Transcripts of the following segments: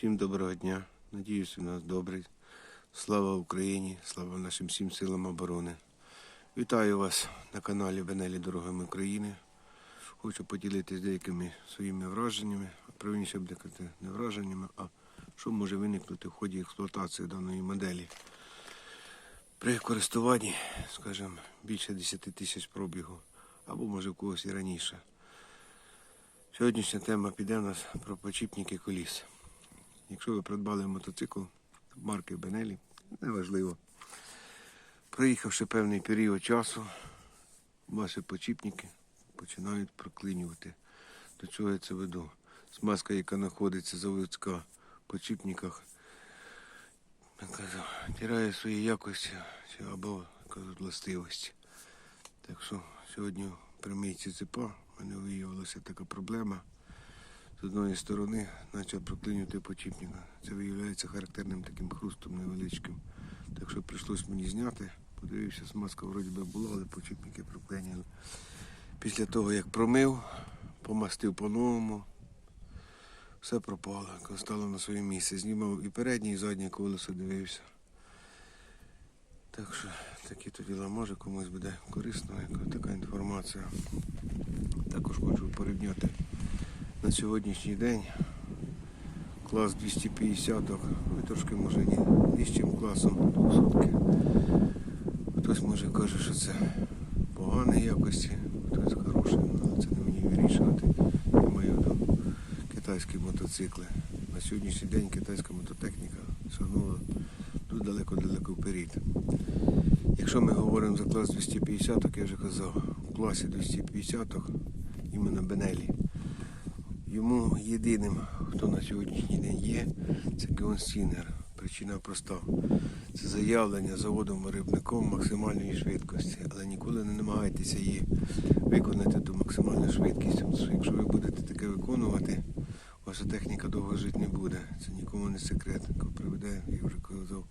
Всім доброго дня. Надіюсь, у нас добрий. Слава Україні, слава нашим всім силам оборони. Вітаю вас на каналі Бенелі Дорогами України. Хочу поділитися деякими своїми враженнями, а правильніше буде казати не враженнями, а що може виникнути в ході експлуатації даної моделі. При користуванні, скажімо, більше 10 тисяч пробігу, або може в когось і раніше. Сьогоднішня тема піде у нас про почіпники коліс. Якщо ви придбали мотоцикл марки Бенелі, неважливо. Проїхавши певний період часу, ваші почіпники починають проклинювати. До чого я це веду? Смазка, яка знаходиться заводська в почіпниках, я кажу, тирає свої якості або кажуть, властивості. Так що сьогодні при мийці цепа в мене виявилася така проблема. З одної сторони почав проклинювати почіпника. Це виявляється характерним таким хрустом невеличким. Так що прийшлось мені зняти. Подивився, смазка вроді би була, але почіпники проклиняли. Після того, як промив, помастив по-новому, все пропало, стало на своє місце. Знімав і переднє, і заднє колесо дивився. Так що такі то діла може комусь буде корисно, така інформація. Також хочу порівняти на сьогоднішній день клас 250, ну трошки може ні, нижчим класом 200. Хтось може каже, що це поганої якості, хтось хороший, ну, але це не мені вирішувати. Я маю виду китайські мотоцикли. На сьогоднішній день китайська мототехніка шагнула дуже далеко-далеко вперед. Якщо ми говоримо за клас 250, як я вже казав, у класі 250 іменно Бенелі. Йому єдиним, хто на сьогоднішній день є, це Геон Сінер. Причина проста. Це заявлення заводом-виробником максимальної швидкості, але ніколи не намагайтеся її виконати до максимальної швидкості. Якщо ви будете таке виконувати, ваша техніка довго жити не буде. Це нікому не секрет. Коли приведе, я вже казав,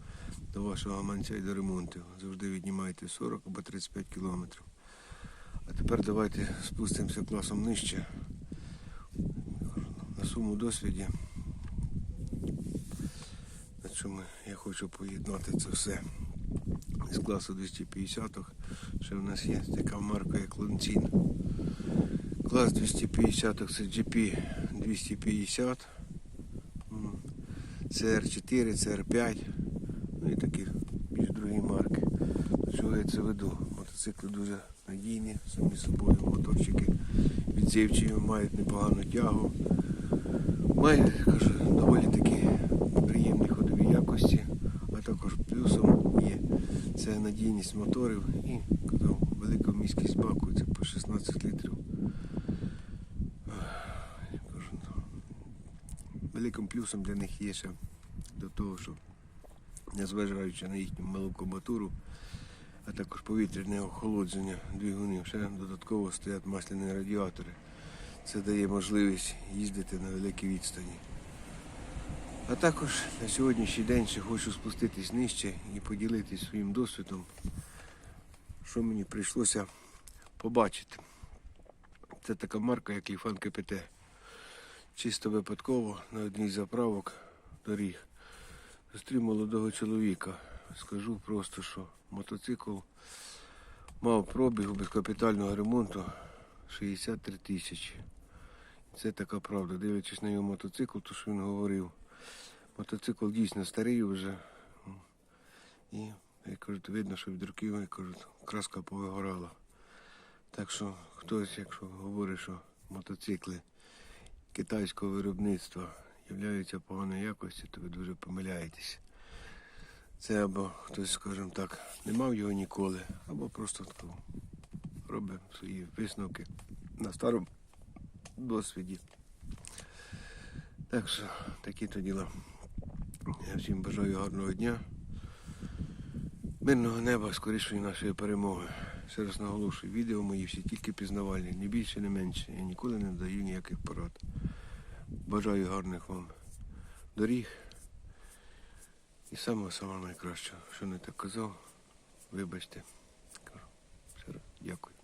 до вашого гаманця і до ремонту. Завжди віднімайте 40 або 35 кілометрів. А тепер давайте спустимося класом нижче суму досвіді. На чому я хочу поєднати це все з класу 250 Ще в нас є така марка як Лонцін. Клас 250-х це GP 250, CR4, CR5, ну і такі більш другі марки. До чого я це веду? Мотоцикли дуже надійні, самі собою моторчики відзивчі, мають непогану тягу. Має, кажу, доволі такі приємні ходові якості, а також плюсом є це надійність моторів і казав, велика міськість баку, це по 16 літрів. Ну, Великим плюсом для них є ще до того, що незважаючи на їхню малу коматуру, а також повітряне охолодження двигунів, ще додатково стоять масляні радіатори. Це дає можливість їздити на великій відстані. А також на сьогоднішній день ще хочу спуститись нижче і поділитись своїм досвідом, що мені прийшлося побачити. Це така марка, як Ліфан КПТ. Чисто випадково на одній з заправок доріг зустрів молодого чоловіка. Скажу просто, що мотоцикл мав пробіг без капітального ремонту 63 тисячі. Це така правда. Дивлячись на його мотоцикл, то що він говорив. Мотоцикл дійсно старий вже. І, як кажуть, видно, що від років, як кажуть, краска повигорала. Так що хтось, якщо говорить, що мотоцикли китайського виробництва являються поганої якості, то ви дуже помиляєтесь. Це або хтось, скажімо так, не мав його ніколи, або просто робить свої висновки на старому досвіді. Так що такі то діла. Я всім бажаю гарного дня. Мирного неба, скорішої нашої перемоги. Ще раз наголошую, відео мої всі тільки пізнавальні, не більше, не менше. Я ніколи не даю ніяких порад. Бажаю гарних вам доріг. І самого самого найкращого. Що не так казав, вибачте. Дякую.